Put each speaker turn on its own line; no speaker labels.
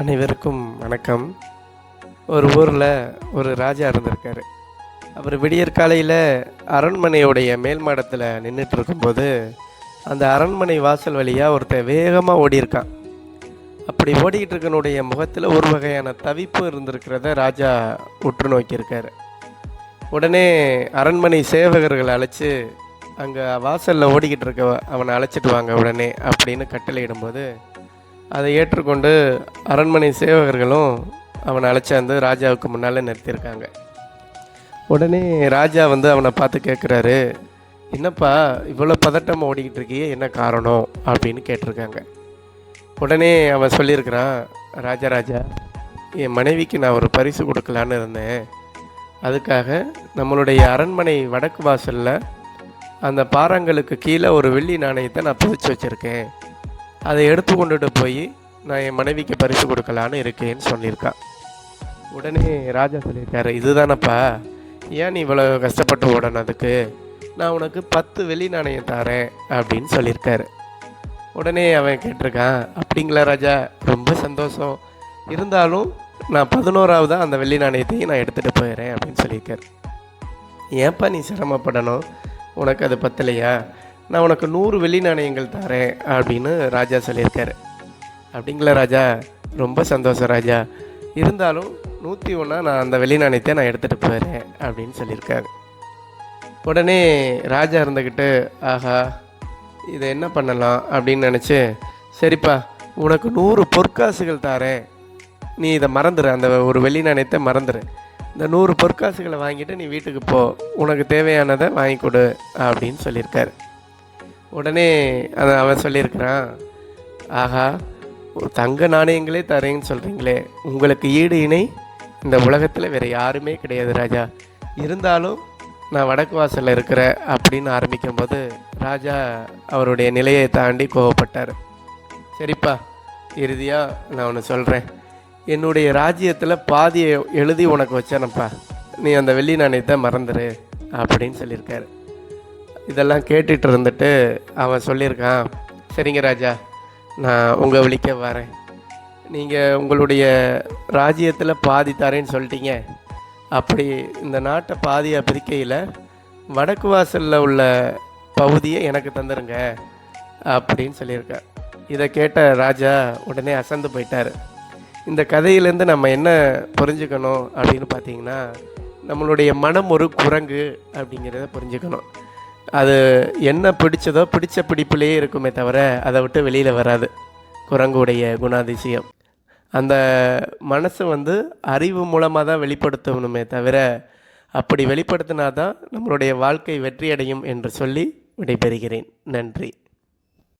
அனைவருக்கும் வணக்கம். ஒரு ஊரில் ஒரு ராஜா இருந்திருக்கார். அவர் விடியற் காலையில் அரண்மனையுடைய மேல் மாடத்தில் நின்றுட்டு இருக்கும்போது அந்த அரண்மனை வாசல் வழியாக ஒருத்தன் வேகமாக ஓடியிருக்கான். அப்படி ஓடிக்கிட்டு இருக்கனுடைய முகத்தில் ஒரு வகையான தவிப்பு இருந்திருக்கிறத ராஜா உற்று நோக்கியிருக்காரு. உடனே அரண்மனை சேவகர்களை அழைச்சி அங்கே வாசலில் ஓடிக்கிட்டு இருக்க அவனை அழைச்சிட்டு வாங்க உடனே அப்படின்னு கட்டளையிடும்போது அதை ஏற்றுக்கொண்டு அரண்மனை சேவகர்களும் அவனை அழைச்சாந்து ராஜாவுக்கு முன்னால் நிறுத்தியிருக்காங்க. உடனே ராஜா வந்து அவனை பார்த்து கேட்குறாரு என்னப்பா இவ்வளோ பதட்டமாக ஓடிக்கிட்டு இருக்கியே என்ன காரணம்? அப்படின்னு கேட்டிருக்காங்க. உடனே அவன் சொல்லியிருக்கிறான் ராஜா ராஜா என் மனைவிக்கு நான் ஒரு பரிசு கொடுக்கலான்னு இருந்தேன். அதுக்காக நம்மளுடைய அரண்மனை வடக்கு வாசலில் அந்த பாறாங்களுக்கு கீழே ஒரு வெள்ளி நாணயத்தை நான் புதைச்சி வச்சுருக்கேன். அதை எடுத்து கொண்டுட்டு போய் நான் என் மனைவிக்கு பரிசு கொடுக்கலான்னு இருக்கேன்னு சொல்லியிருக்கான் உடனே ராஜா சொல்லியிருக்காரு இதுதானப்பா ஏன் நீ இவ்வளோ கஷ்டப்பட்டு ஓடனதுக்கு நான் உனக்கு பத்து வெள்ளி நாணயம் தரேன் அப்படின்னு சொல்லியிருக்காரு. உடனே அவன் கேட்டிருக்கான் அப்படிங்களா ராஜா ரொம்ப சந்தோஷம். இருந்தாலும் நான் பதினோராவது அந்த வெள்ளி நாணயத்தையும் நான் எடுத்துகிட்டு போயிடுறேன் அப்படின்னு சொல்லியிருக்காரு. ஏன்ப்பா நீ சிரமப்படணும்? உனக்கு அது பத்தலையா? நான் உனக்கு நூறு வெள்ளி நாணயங்கள் தரேன் அப்படின்னு ராஜா சொல்லியிருக்காரு. அப்படிங்களா ராஜா? ரொம்ப சந்தோஷம் ராஜா. இருந்தாலும் நூற்றி ஒன்றா நான் அந்த வெள்ளி நாணயத்தை நான் எடுத்துகிட்டு போயிடுறேன் அப்படின்னு சொல்லியிருக்காரு. உடனே ராஜா இருந்துக்கிட்டு ஆஹா இதை என்ன பண்ணலாம்? அப்படின்னு நினச்சி சரிப்பா உனக்கு நூறு பொற்காசுகள் தாரேன். நீ இதை மறந்துடு அந்த ஒரு வெள்ளி நாணயத்தை மறந்துடு இந்த நூறு பொற்காசுகளை வாங்கிட்டு நீ வீட்டுக்கு போ. உனக்கு தேவையானதை வாங்கி கொடு அப்படின்னு சொல்லியிருக்காரு. உடனே அதை அவன் சொல்லியிருக்கிறான் ஆகா தங்க நாணயங்களே தரேன்னு சொல்கிறீங்களே உங்களுக்கு ஈடு இணை இந்த உலகத்தில் வேறு யாருமே கிடையாது ராஜா. இருந்தாலும் நான் வடக்கு வாசலில் இருக்கிற அப்படின்னு ஆரம்பிக்கும்போது ராஜா அவருடைய நிலையை தாண்டி கோவப்பட்டார். சரிப்பா இறுதியாக நான் ஒன்று சொல்கிறேன் என்னுடைய ராஜ்யத்தில் பாதியை எழுதி உனக்கு வச்சேனப்பா. நீ அந்த வெள்ளி நாணயத்தை மறந்துடு அப்படின்னு சொல்லியிருக்காரு. இதெல்லாம் கேட்டுட்டு இருந்துட்டு அவன் சொல்லியிருக்கான். சரிங்க ராஜா நான் உங்கள் விழிக்க வரேன். நீங்கள் உங்களுடைய ராஜ்யத்தில் பாதி தரேன்னு சொல்லிட்டீங்க. அப்படி இந்த நாட்டை பாதியாக பிரிக்கையில் வடக்கு வாசலில் உள்ள பகுதியை எனக்கு தந்துருங்க அப்படின்னு சொல்லியிருக்கார் இதை கேட்ட ராஜா உடனே அசந்து போயிட்டார். இந்த கதையிலேருந்து நம்ம என்ன புரிஞ்சுக்கணும் அப்படின்னு பார்த்தீங்கன்னா நம்மளுடைய மனம் ஒரு குரங்கு அப்படிங்கிறத புரிஞ்சுக்கணும். அது என்ன பிடிச்சதோ பிடிச்ச பிடிப்புலேயே இருக்குமே தவிர அதை விட்டு வெளியில் வராது. குரங்குடைய குணாதிசயம். அந்த மனசு வந்து அறிவு மூலமாக தான் வெளிப்படுத்தணுமே தவிர அப்படி வெளிப்படுத்தினா தான் நம்மளுடைய வாழ்க்கை வெற்றியடையும் என்று சொல்லி விடைபெறுகிறேன். நன்றி.